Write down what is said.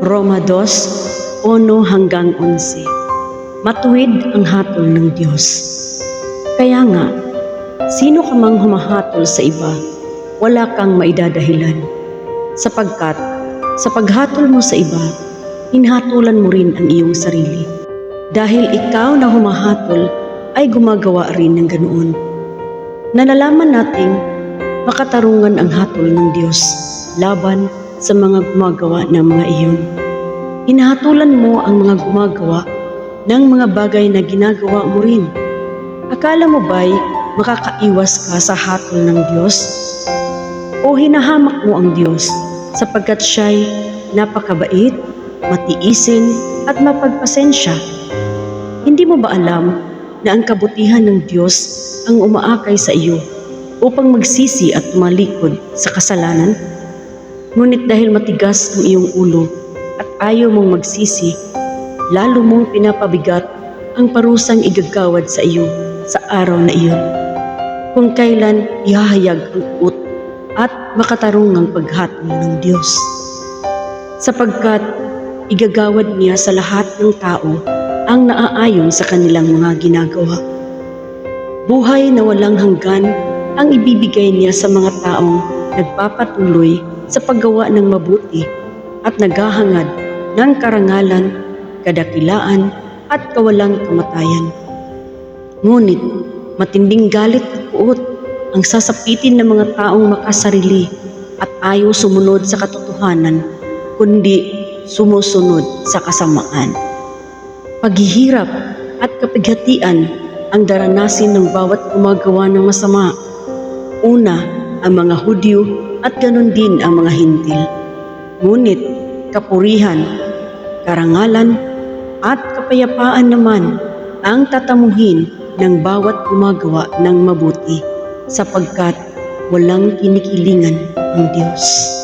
Roma 2, 1 hanggang 11. Matuwid ang hatol ng Diyos. Kaya nga, sino ka mang humahatol sa iba, wala kang maidadahilan. Sapagkat sa paghatol mo sa iba, hinhatulan mo rin ang iyong sarili. Dahil ikaw na humahatol ay gumagawa rin ng ganoon. Nalalaman nating makatarungan ang hatol ng Diyos laban sa mga gumagawa ng mga iyon. Hinahatulan mo ang mga gumagawa ng mga bagay na ginagawa mo rin. Akala mo ba'y makakaiwas ka sa hatol ng Diyos? O hinahamak mo ang Diyos sapagkat siya'y napakabait, matiisin at mapagpasensya? Hindi mo ba alam na ang kabutihan ng Diyos ang umaakay sa iyo upang magsisi at tumalikod sa kasalanan? Ngunit dahil matigas ang iyong ulo at ayaw mong magsisi, lalo mong pinapabigat ang parusang igagawad sa iyo sa araw na iyon. Kung kailan ihahayag ang ut at makatarungang paghatol ng Diyos. Sapagkat igagawad niya sa lahat ng tao ang naaayon sa kanilang mga ginagawa. Buhay na walang hanggan ang ibibigay niya sa mga taong nagpapatuloy sa paggawa ng mabuti at naghahangad ng karangalan, kadakilaan at kawalang kamatayan. Ngunit matinding galit at puot ang sasapitin ng mga taong makasarili at ayaw sumunod sa katotohanan, kundi sumusunod sa kasamaan. Paghihirap at kapighatian ang daranasin ng bawat gumagawa ng masama. Una, ang mga Hudyo at ganon din ang mga Hintil. Ngunit kapurihan, karangalan at kapayapaan naman ang tatamuhin ng bawat gumagawa ng mabuti sapagkat walang kinikilingan ang Diyos.